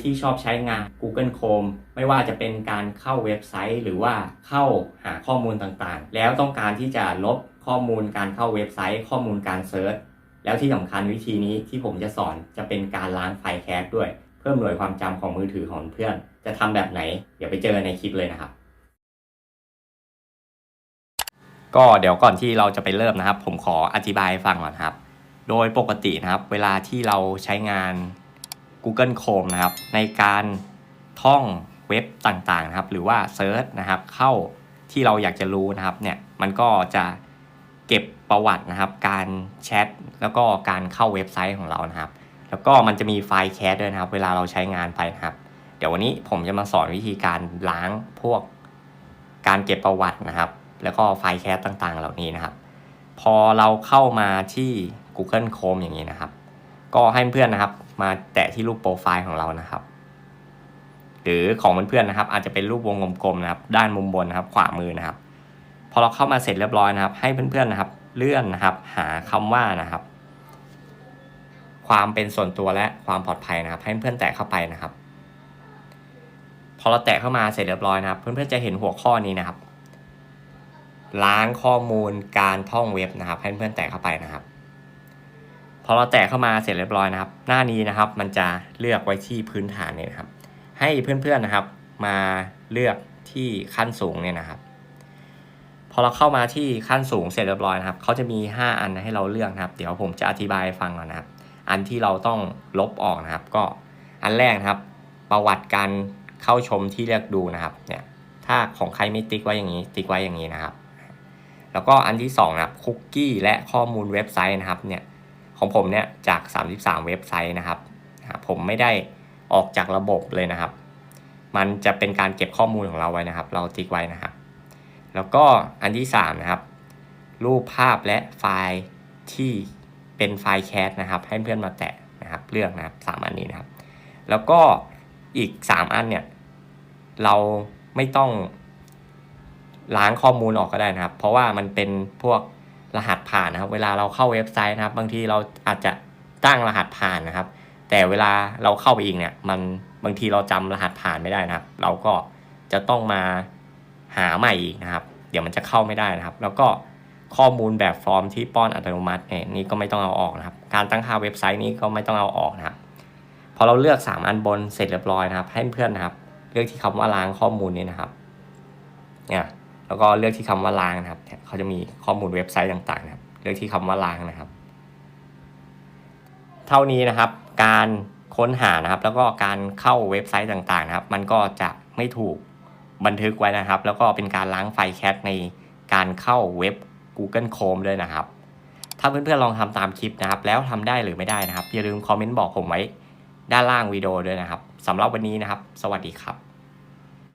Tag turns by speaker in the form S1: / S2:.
S1: ที่ชอบใช้งาน Google Chrome ไม่ว่าจะเป็นการเข้าเว็บไซต์ หรือว่าเข้าหาข้อมูลต่างๆ แล้วต้องการที่จะลบข้อมูลการเข้าเว็บไซต์ ข้อมูลการเซิร์ชแล้วที่สำคัญวิธีนี้ที่ผมจะสอนจะเป็นการล้างไฟล์แคชด้วย เพิ่มหน่วยความจำของมือถือของเพื่อน จะทำแบบไหนเดี๋ยวไปเจอในคลิปเลยนะครับ ก็เดี๋ยวก่อนที่เราจะไปเริ่มนะครับ ผมขออธิบายฟังก่อนครับ โดยปกตินะครับ เวลาที่เราใช้งาน Google Chrome นะครับ ในการท่องเว็บต่างๆนะครับ หรือว่าเซิร์ชนะครับ เข้าที่เราอยากจะรู้นะครับเนี่ยมันก็จะเก็บประวัตินะครับ การแชทแล้วก็การเข้าเว็บไซต์ของเรานะครับ แล้วก็มันจะมีไฟล์แคชด้วยนะครับ เวลาเราใช้งานไปนะครับ เดี๋ยววันนี้ผมจะมาสอนวิธีการล้างพวกการเก็บประวัตินะครับ แล้วก็ไฟล์แคสต่างๆ เหล่านี้นะครับ พอเราเข้ามาที่ Google Chrome อย่างนี้นะครับ ก็ให้เพื่อนนะครับ มาแตะที่รูปโปรไฟล์ของเรานะครับ หรือของเพื่อนๆนะครับ อาจจะเป็นรูปวงกลมๆนะครับ ด้านมุมบนนะครับ ขวามือนะครับ พอเราเข้ามาเสร็จเรียบร้อยนะครับ ให้เพื่อนๆนะครับ เลื่อนนะครับ หาคำว่านะครับ ความเป็นส่วนตัวและความปลอดภัยนะครับ ให้เพื่อนๆแตะเข้าไปนะครับ พอเราแตะเข้ามาเสร็จเรียบร้อยนะครับ เพื่อนๆจะเห็นหัวข้อนี้นะครับล้างข้อมูลการท่องเว็บนะครับ ให้เพื่อนแตะเข้าไปนะครับ พอเราแตะเข้ามาเสร็จเรียบร้อยนะครับ หน้านี้นะครับมันจะเลือกไว้ที่พื้นฐานเนี่ยนะครับ ให้เพื่อนๆนะครับ มาเลือกที่ขั้นสูงเนี่ยนะครับ พอเราเข้ามาที่ขั้นสูงเสร็จเรียบร้อยนะครับเขาจะมี 5 อันให้เราเลือกนะครับ เดี๋ยวผมจะอธิบายฟังก่อนนะครับ อันที่เราต้องลบออกนะครับ ก็อันแรกนะครับ ประวัติการเข้าชมที่เลือกดูนะครับเนี่ยถ้าของใครไม่ติ๊กไว้อย่างนี้ ติ๊กไว้อย่างนี้นะครับ แล้วก็อันที่2นะครับคุกกี้และข้อมูลเว็บไซต์นะครับเนี่ย ของผมเนี่ยจาก 33 เว็บไซต์นะครับ ผมไม่ได้ออกจากระบบเลยนะครับ มันจะเป็นการเก็บข้อมูลของเราไว้นะครับ เราติ๊กไว้นะครับ แล้วก็อันที่3นะครับ รูปภาพและไฟล์ที่เป็นไฟล์แคสนะครับ ให้เพื่อนมาแตะนะครับ เลือกนะครับสามอันนี้นะครับ แล้วก็อีก 3 อันเนี่ย เราไม่ต้องล้างข้อมูลออกก็ได้นะครับ เพราะว่ามันเป็นพวก รหัสผ่านนะครับ เวลาเราเข้าเว็บไซต์นะครับ บางทีเราอาจจะตั้งรหัสผ่านนะครับ แต่เวลาเราเข้าไปอีกเนี่ยมันบางทีเราจำรหัสผ่านไม่ได้นะครับ เราก็จะต้องมาหาใหม่อีกนะครับ เดี๋ยวมันจะเข้าไม่ได้นะครับ แล้วก็ข้อมูลแบบฟอร์มที่ป้อนอัตโนมัติเนี่ยนี่ก็ไม่ต้องเอาออกนะครับ การตั้งค่าเว็บไซต์นี้ก็ไม่ต้องเอาออกนะครับพอเราเลือก 3 อันบนเสร็จเรียบร้อยนะครับ ให้เพื่อนนะครับ เลือกที่คำว่าล้างข้อมูลนี้นะครับเนี่ย แล้วก็เลือกที่คำว่าล้างนะครับเขาจะมีข้อมูลเว็บไซต์ต่างๆนะครับ เลือกที่คำว่าล้างนะครับ เท่านี้นะครับ การค้นหานะครับ แล้วก็การเข้าเว็บไซต์ต่างๆ นะครับ มันก็จะไม่ถูกบันทึกไว้นะครับ แล้วก็เป็นการล้างไฟล์แคชในการเข้าเว็บ Google Chrome ด้วยนะครับ ถ้าเพื่อนๆลองทำตามคลิปนะครับ แล้วทำได้หรือไม่ได้นะครับ อย่าลืมคอมเมนต์บอกผมไว้ด้านล่างวิดีโอด้วยนะครับสำหรับวันนี้นะครับ สวัสดีครับ